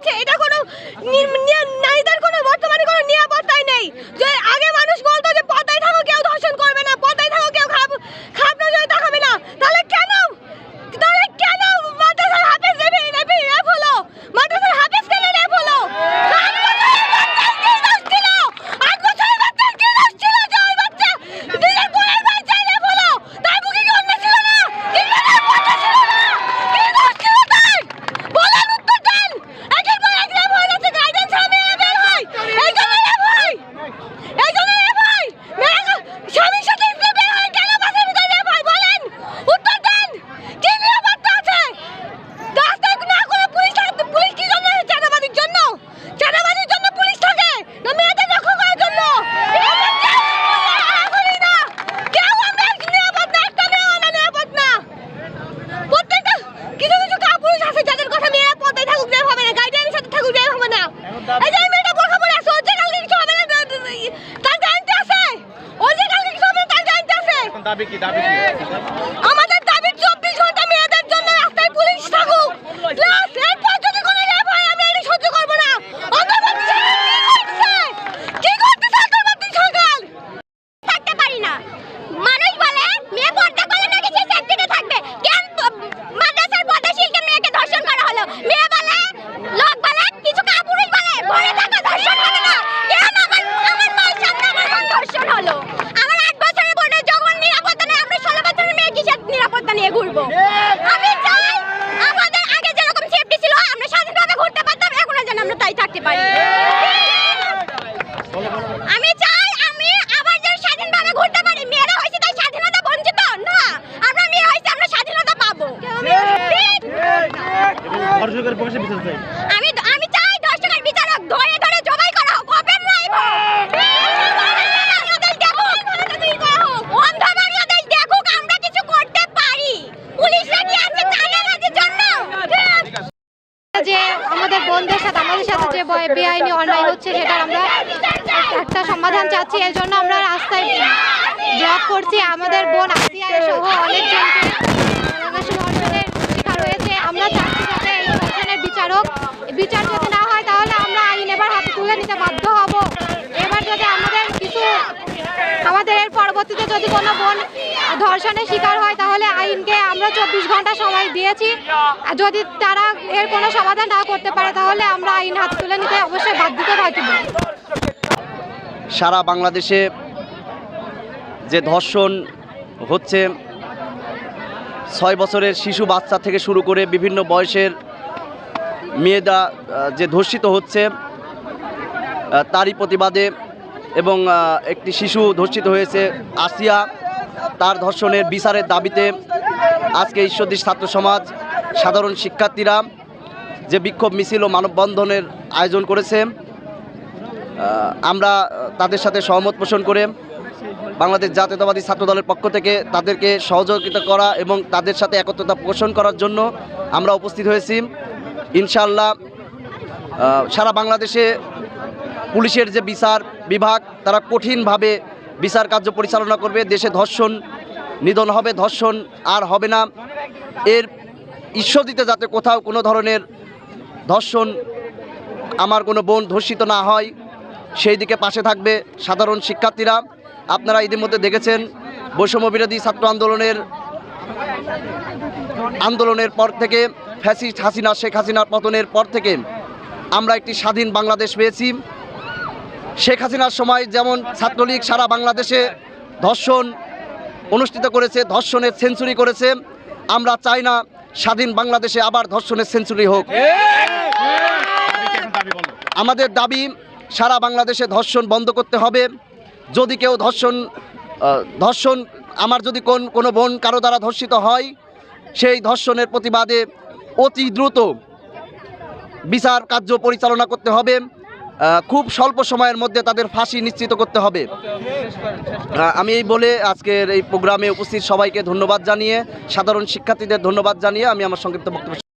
হচ্ছে এটা কোনো নারীদের কোনো বর্তমানে কোনো নিরাপত্তাই নেই। যে আগে মানুষ বলতো যে পর্দায় থাকো কেউ ধর্ষণ করবে না পর্দায় থাকো কেউ খারাপ খারাপ নজরে তাকাবে না তাহলে কেন তাহলে কেন মাদ্রাসার হাফেজ রেপে রেপে রেপ হলো মাদ্রাসার হাফেজ কেন রেপ হলো আট বছরের বাচ্চার কি দোষ ছিল? আট বছরের বাচ্চার কি দোষ ছিল যে ওই বাচ্চা নিজের বোনের বাচ্চায় রেপ হলো? তার বুকে কি অন্য ছিল না? কি রেপ বাচ্চা ছিল না? কি দোষ ছিল তার? বলেন, উত্তর দেন। একের পর এক রেপ হয়ে যাচ্ছে, guidance ছাড়া মেয়েরা বের হয়। এই জন্য রেপ হয়। এই জন্য রেপ হয়। মেয়েরা স্বামীর সাথে স্ত্রী বের হয়, কেন বাসের ভিতরে রেপ হয়? বলেন, উত্তর দেন। কি নিরাপত্তা আছে? রাস্তায় না করে পুলিশ থাকতে পুলিশ কি জন্য চাঁদাবাজির জন্য চাঁদাবাজির জন্য পুলিশ থাকে না মেয়েদের রক্ষা করার জন্য এটা কেউ আশা করি না। কেউ আমরা নিরাপদ না, একটা মেয়েও আমরা নিরাপদ না। প্রত্যেকটা কিছু কিছু কাপুরুষ আছে যাদের কথা মেয়েরা পর্দায় থাকুক বের হবে না গাইডের সাথে থাকুক বের হবে না এই যে মেয়েটা বোরখা পরে আছে ওর যে কালকে কিছু হবে না তার গ্যারান্টি আছে ওর যে কালকে কিছু হবে না তার গ্যারান্টি আছে দাবি কি? দাবি কি? আমাদের দাবি চব্বিশ ঘণ্টা মেয়েদের জন্য রাস্তায় পুলিশ থাকুক। প্লাস এরপর যদি কোনো রেপ হয় আমরা এটা সহ্য করব না। অন্তর্বর্তী সরকার কি করতেছে অন্তর্বর্তী সরকার থাকতে পারি না। মানুষ বলে মেয়ে পর্দা করলে নাকি সে সেফটিতে থাকবে। কেন মাদ্রাসার পর্দাশীলকে মেয়েকে ধর্ষণ করা হলো মেয়ে বলে লোক বলে কিছু কাপুরুষ বলে ঘরে থাকা ধর্ষণ হবে না কেন আমার আমার মায়ের সামনে আমার বোন ধর্ষণ হলো আমার আট বছরের বোনের যখন নিরাপত্তা নেই আমরা ষোলো বছরের মেয়ে কিসের নিরাপত্তা নিয়ে ঘুরবো? আমি চাই আমাদের আগে যেরকম সেফটি ছিল, আমরা স্বাধীনভাবে ঘুরতে পারতাম, এখন যেন আমরা তাই থাকতে পারি। আমি চাই আমি আবার যেন স্বাধীনভাবে ঘুরতে পারি। মেয়েরা হয়েছে তাই স্বাধীনতা বঞ্চিত? না, আমরা মেয়ে হয়েছে, আমরা স্বাধীনতা পাবো আমি আমি চাই দর্শকের বিচারক ধরে ধরে জবাই করা হোক ওপেন লাইভ বাংলাদেশ দেখুক অন্ধ বাংলাদেশ দেখুক আমরা কিছু করতে পারি পুলিশরা কি আছে জানে না যে জন্য যে আমাদের বোনদের সাথে, আমাদের সাথে যে বেআইনি অন্যায় হচ্ছে সেটার আমরা একটা সমাধান চাচ্ছি। এর জন্য আমরা রাস্তায় ব্লক করছি। আমাদের বোন আসিয়া সহ অনেকজনকে হয়েছে। আমরা চাচ্ছি যাতে এই বিচারক বিচার যাতে না হয় তাহলে আমরা আইন এবার হাতে তুলে নিতে বাধ্য হব এবার যদি আমাদের কিছু আমাদের এর পরবর্তীতে যদি কোনো বোন ধর্ষণের শিকার হয়, তাহলে আইনকে আমরা চব্বিশ ঘণ্টা সময় দিয়েছি। যদি তারা এর কোনো সমাধান না করতে পারে, তাহলে আমরা আইন হাত তুলে নিতে অবশ্যই বাধ্যতা থাকব সারা বাংলাদেশে যে ধর্ষণ হচ্ছে, ছয় বছরের শিশু বাচ্চা থেকে শুরু করে বিভিন্ন বয়সের মেয়েরা যে ধর্ষিত হচ্ছে তারই প্রতিবাদে এবং একটি শিশু ধর্ষিত হয়েছে আসিয়া। তার ধর্ষণের বিচারের দাবিতে আজকে ঈশ্বরদী ছাত্র সমাজ সাধারণ শিক্ষার্থীরা যে বিক্ষোভ মিছিল ও মানববন্ধনের আয়োজন করেছে আমরা তাদের সাথে সহমত পোষণ করে বাংলাদেশ জাতীয়তাবাদী ছাত্র দলের পক্ষ থেকে তাদেরকে সহযোগিতা করা এবং তাদের সাথে একত্রতা পোষণ করার জন্য আমরা উপস্থিত হয়েছি। ইনশাআল্লাহ আহ, সারা বাংলাদেশে পুলিশের যে বিচার বিভাগ, তারা কঠিনভাবে বিচার কার্য পরিচালনা করবে। দেশে ধর্ষণ নিধন হবে, ধর্ষণ আর হবে না। এর ঈশ্বর দিতে যাতে কোথাও কোনো ধরনের ধর্ষণ আমার কোনো বোন ধর্ষিত না হয়, সেই দিকে পাশে থাকবে সাধারণ শিক্ষার্থীরা। আপনারা ইতিমধ্যে দেখেছেন, বৈষম্য বিরোধী ছাত্র আন্দোলনের আন্দোলনের পর থেকে ফ্যাসিস্ট হাসিনা, শেখ হাসিনার পতনের পর থেকে আমরা একটি স্বাধীন বাংলাদেশ পেয়েছি। শেখ হাসিনার সময় যেমন ছাত্রলীগ সারা বাংলাদেশে ধর্ষণ অনুষ্ঠিত করেছে, ধর্ষণের সেঞ্চুরি করেছে, আমরা চাই না স্বাধীন বাংলাদেশে আবার ধর্ষণের সেঞ্চুরি হোক। আমাদের দাবি, সারা বাংলাদেশে ধর্ষণ বন্ধ করতে হবে। যদি কেউ ধর্ষণ ধর্ষণ, আমার যদি কোন, কোনো বোন কারও দ্বারা ধর্ষিত হয়, সেই ধর্ষণের প্রতিবাদে অতি দ্রুত বিচার কার্য পরিচালনা করতে হবে। খুব স্বল্প সময়ের মধ্যে তাদের ফাঁসি নিশ্চিত করতে হবে। আমি এই বলে আজকের এই প্রোগ্রামে উপস্থিত সবাইকে ধন্যবাদ জানিয়ে, সাধারণ শিক্ষার্থীদের ধন্যবাদ জানিয়ে আমি আমার সংক্ষিপ্ত বক্তব্য